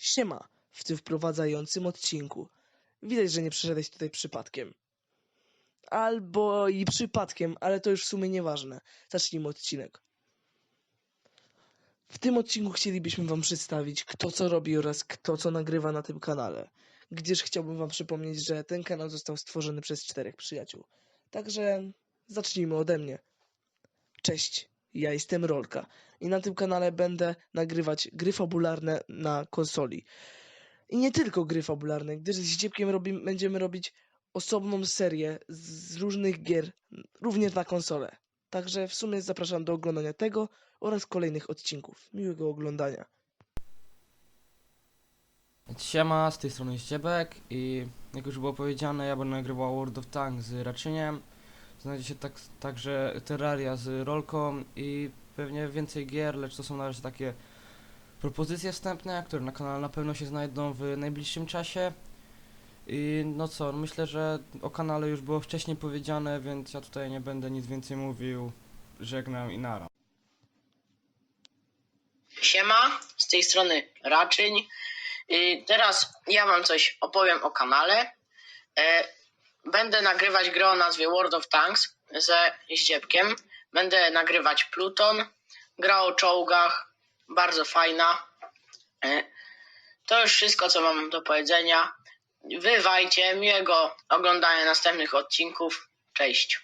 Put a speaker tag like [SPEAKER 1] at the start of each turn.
[SPEAKER 1] Siema, w tym wprowadzającym odcinku. Widać, że nie przyszedłeś tutaj przypadkiem. Albo i przypadkiem, ale to już w sumie nieważne. Zacznijmy odcinek. W tym odcinku chcielibyśmy wam przedstawić, kto co robi oraz kto co nagrywa na tym kanale. Gdyż chciałbym wam przypomnieć, że ten kanał został stworzony przez czterech przyjaciół. Także zacznijmy ode mnie. Cześć, ja jestem Rolka i na tym kanale będę nagrywać gry fabularne na konsoli. I nie tylko gry fabularne, gdyż z Dziebkiem będziemy robić osobną serię z różnych gier, również na konsolę. Także w sumie zapraszam do oglądania tego oraz kolejnych odcinków. Miłego oglądania.
[SPEAKER 2] Siema, z tej strony jest Ciebek i jak już było powiedziane, ja będę nagrywał World of Tanks z Raczyniem. Znajdzie się tak, także Terraria z Rolką i pewnie więcej gier, lecz to są na razie takie propozycje wstępne, które na kanale na pewno się znajdą w najbliższym czasie. I no co, myślę, że o kanale już było wcześniej powiedziane, więc ja tutaj nie będę nic więcej mówił. Żegnam i nara.
[SPEAKER 3] Siema, z tej strony Raczyń. Teraz ja wam coś opowiem o kanale. Będę nagrywać grę o nazwie World of Tanks ze Zdziebkiem. Będę nagrywać Pluton. Gra o czołgach, bardzo fajna. E, To już wszystko, co mam do powiedzenia. Wywajcie, miłego oglądania następnych odcinków. Cześć.